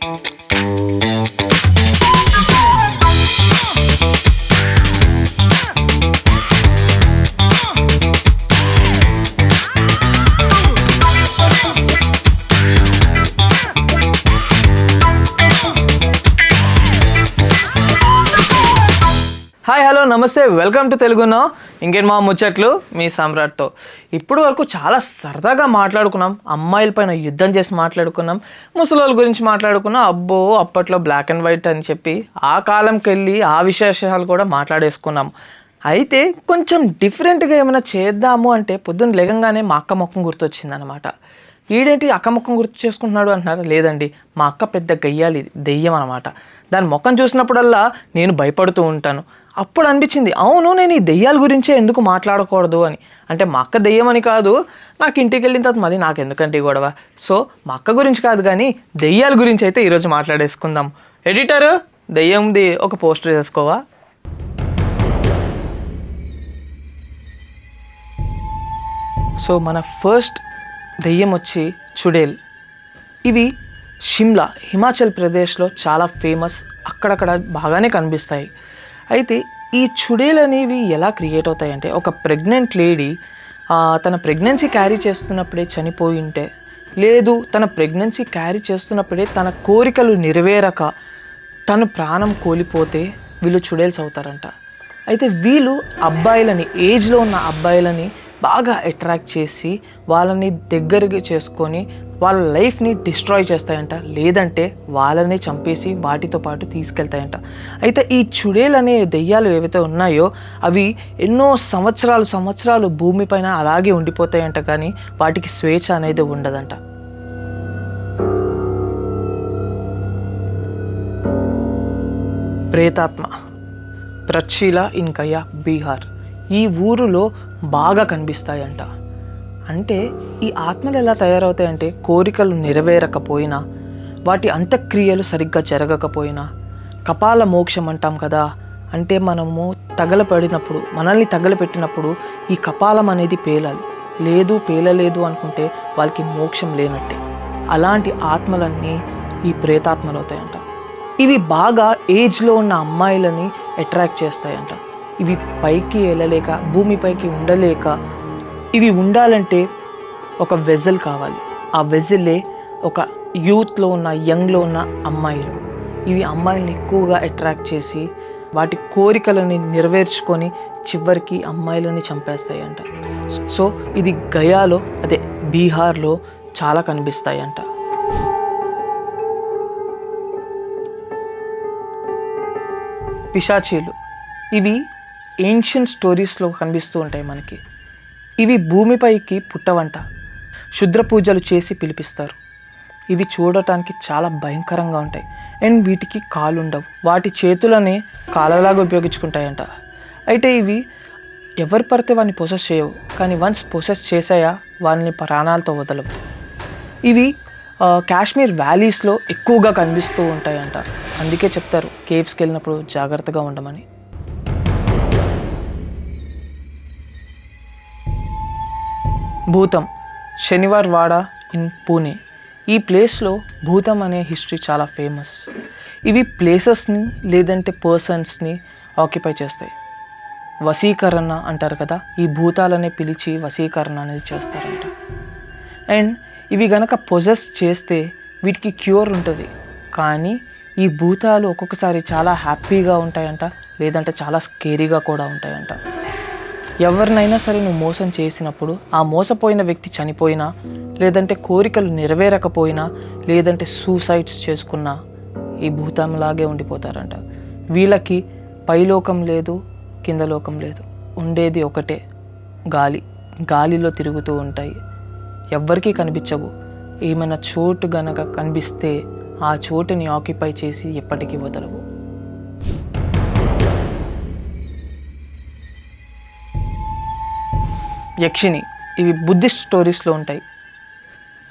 Thank you. నమస్తే welcome to తెలుగునో ఇంకేం మా ముచ్చట్లు? మీ సమ్రాట్తో. ఇప్పుడు వరకు చాలా సరదాగా మాట్లాడుకున్నాం. అమ్మాయిల పైన యుద్ధం చేసి మాట్లాడుకున్నాం. ముసలోళ్ళ గురించి మాట్లాడుకున్నాం. అబ్బో అప్పట్లో బ్లాక్ అండ్ వైట్ అని చెప్పి ఆ కాలంకి వెళ్ళి ఆ విశేషాలు కూడా మాట్లాడేసుకున్నాం. అయితే కొంచెం డిఫరెంట్గా ఏమైనా చేద్దాము అంటే పొద్దున్న లేగంగానే మా అక్క మొక్కం గుర్తొచ్చిందనమాట ఈడేంటి అక్క ముఖం గుర్తు చేసుకుంటున్నాడు అంటున్నారు? లేదండి మా అక్క పెద్ద గయ్యాలి దెయ్యం అనమాట దాని ముఖం చూసినప్పుడల్లా నేను భయపడుతూ ఉంటాను. అప్పుడు అనిపించింది అవును నేను ఈ దెయ్యాల గురించే ఎందుకు మాట్లాడకూడదు అని. అంటే మా అక్క దెయ్యం అని కాదు నాకు ఇంటికి వెళ్ళిన తర్వాత మళ్ళీ నాకు ఎందుకంటే ఈ గొడవ? సో మా అక్క గురించి కాదు కానీ దెయ్యాల గురించి అయితే ఈరోజు మాట్లాడేసుకుందాం. ఎడిటర్ దెయ్యంది ఒక పోస్టర్ వేసుకోవా? సో మన ఫస్ట్ దెయ్యం వచ్చి చుడేల్. ఇవి షిమ్లా హిమాచల్ ప్రదేశ్లో చాలా ఫేమస్ అక్కడక్కడ బాగానే కనిపిస్తాయి. అయితే ఈ చుడీలు అనేవి ఎలా క్రియేట్ అవుతాయి అంటే ఒక ప్రెగ్నెంట్ లేడీ తన ప్రెగ్నెన్సీ క్యారీ చేస్తున్నప్పుడే చనిపోయి ఉంటే లేదు తన ప్రెగ్నెన్సీ క్యారీ చేస్తున్నప్పుడే తన కోరికలు నెరవేరక తను ప్రాణం కోల్పోతే వీళ్ళు చుడేల్స్ అవుతారంట. అయితే వీళ్ళు అబ్బాయిలని ఏజ్లో ఉన్న అబ్బాయిలని బాగా అట్రాక్ట్ చేసి వాళ్ళని దగ్గరగా చేసుకొని వాళ్ళ లైఫ్ని డిస్ట్రాయ్ చేస్తాయంట లేదంటే వాళ్ళని చంపేసి వాటితో పాటు తీసుకెళ్తాయంట. అయితే ఈ చుడేలు అనే దెయ్యాలు ఏవైతే ఉన్నాయో అవి ఎన్నో సంవత్సరాలు సంవత్సరాలు భూమిపైన అలాగే ఉండిపోతాయంట కానీ వాటికి స్వేచ్ఛ అనేది ఉండదంట. ప్రేతాత్మ ప్రచీల ఇన్కయ్య బీహార్ ఈ ఊరులో బాగా కనిపిస్తాయంట. అంటే ఈ ఆత్మలు ఎలా తయారవుతాయంటే కోరికలు నెరవేరకపోయినా వాటి అంత్యక్రియలు సరిగ్గా జరగకపోయినా. కపాల మోక్షం అంటాం కదా అంటే మనము తగలపడినప్పుడు మనల్ని తగలపెట్టినప్పుడు ఈ కపాలం అనేది పేలాలి. లేదు పేలలేదు అనుకుంటే వాళ్ళకి మోక్షం లేనట్టే. అలాంటి ఆత్మలన్నీ ఈ ప్రేతాత్మలు అవుతాయంట. ఇవి బాగా ఏజ్లో ఉన్న అమ్మాయిలని అట్రాక్ట్ చేస్తాయంట. ఇవి పైకి వెళ్ళలేక భూమిపైకి ఉండలేక ఇవి ఉండాలంటే ఒక వెజల్ కావాలి. ఆ వెజలే ఒక యూత్లో ఉన్న యంగ్లో ఉన్న అమ్మాయిలు. ఇవి అమ్మాయిల్ని ఎక్కువగా అట్రాక్ట్ చేసి వాటి కోరికలని నెరవేర్చుకొని చివరికి అమ్మాయిలని చంపేస్తాయంట. సో ఇది గయాలో అదే బీహార్లో చాలా కనిపిస్తాయంట. పిశాచీలు. ఇవి ఏన్షియన్ స్టోరీస్లో కనిపిస్తూ ఉంటాయి మనకి. ఇవి భూమిపైకి పుట్టవంట. శుద్ర పూజలు చేసి పిలిపిస్తారు. ఇవి చూడటానికి చాలా భయంకరంగా ఉంటాయి. అండ్ వీటికి కాలుండవు. ఉండవు వాటి చేతులని కాలలాగా ఉపయోగించుకుంటాయంట. అయితే ఇవి ఎవరు పడితే వాడిని ప్రొసెస్ చేయవు. కానీ వన్స్ ప్రొసెస్ చేసాయా వాళ్ళని ప్రాణాలతో వదలవు. ఇవి కాశ్మీర్ వ్యాలీస్లో ఎక్కువగా కనిపిస్తూ ఉంటాయంట. అందుకే చెప్తారు కేవ్స్కి వెళ్ళినప్పుడు జాగ్రత్తగా ఉండమని. భూతం. శనివార్ వాడ ఇన్ పూణే. ఈ ప్లేస్లో భూతం అనే హిస్టరీ చాలా ఫేమస్. ఇవి ప్లేసెస్ని లేదంటే పర్సన్స్ని ఆక్యుపై చేస్తాయి. వశీకరణ అంటారు కదా ఈ భూతాలనే పిలిచి వశీకరణ అనేది చేస్తారంట. అండ్ ఇవి గనక పొజెస్ చేస్తే వీటికి క్యూర్ ఉంటుంది. కానీ ఈ భూతాలు ఒక్కొక్కసారి చాలా హ్యాపీగా ఉంటాయంట లేదంటే చాలా స్కేరీగా కూడా ఉంటాయంట. ఎవరినైనా సరే నువ్వు మోసం చేసినప్పుడు ఆ మోసపోయిన వ్యక్తి చనిపోయినా లేదంటే కోరికలు నెరవేరకపోయినా లేదంటే సూసైడ్స్ చేసుకున్నా ఈ భూతంలాగే ఉండిపోతారంట. వీళ్ళకి పైలోకం లేదు కింద లోకం లేదు. ఉండేది ఒకటే గాలి. గాలిలో తిరుగుతూ ఉంటాయి. ఎవ్వరికీ కనిపించవు. ఏమైనా చోటు గనక కనిపిస్తే ఆ చోటుని ఆక్యుపై చేసి ఎప్పటికీ వదలవు. యక్షిని ఇవి బుద్ధిస్ట్ స్టోరీస్లో ఉంటాయి.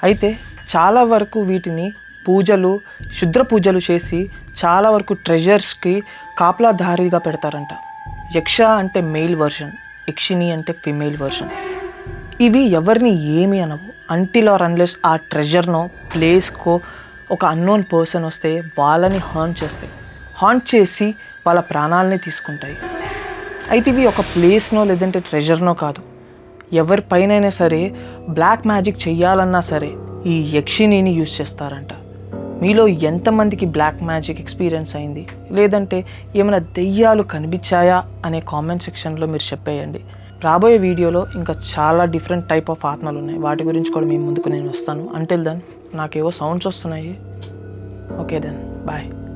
అయితే చాలా వరకు వీటిని పూజలు శుద్ర పూజలు చేసి చాలా వరకు ట్రెజర్స్కి కాపలాధారిగా పెడతారంట. యక్ష అంటే మెయిల్ వర్షన్ యక్షిని అంటే ఫిమేల్ వర్షన్. ఇవి ఎవరిని ఏమి అనవు. అంటిల్ ఆర్ అన్లెస్ ఆ ట్రెజర్నో ప్లేస్కో ఒక అన్నోన్ పర్సన్ వస్తే వాళ్ళని హార్న్ చేస్తాయి. హార్న్ చేసి వాళ్ళ ప్రాణాలని తీసుకుంటాయి. అయితే ఇవి ఒక ప్లేస్నో లేదంటే ట్రెజర్నో కాదు. ఎవరిపైనైనా సరే బ్లాక్ మ్యాజిక్ చెయ్యాలన్నా సరే ఈ యక్షిణిని యూజ్ చేస్తారంట. మీలో ఎంతమందికి బ్లాక్ మ్యాజిక్ ఎక్స్పీరియన్స్ అయింది? లేదంటే ఏమైనా దెయ్యాలు కనిపించాయా అనే కామెంట్ సెక్షన్లో మీరు చెప్పేయండి. రాబోయే వీడియోలో ఇంకా చాలా డిఫరెంట్ టైప్ ఆఫ్ ఆత్మలు ఉన్నాయి. వాటి గురించి కూడా మీ ముందుకు నేను వస్తాను. అంటిల్ దెన్ నాకేవో సౌండ్స్ వస్తున్నాయి. Okay then bye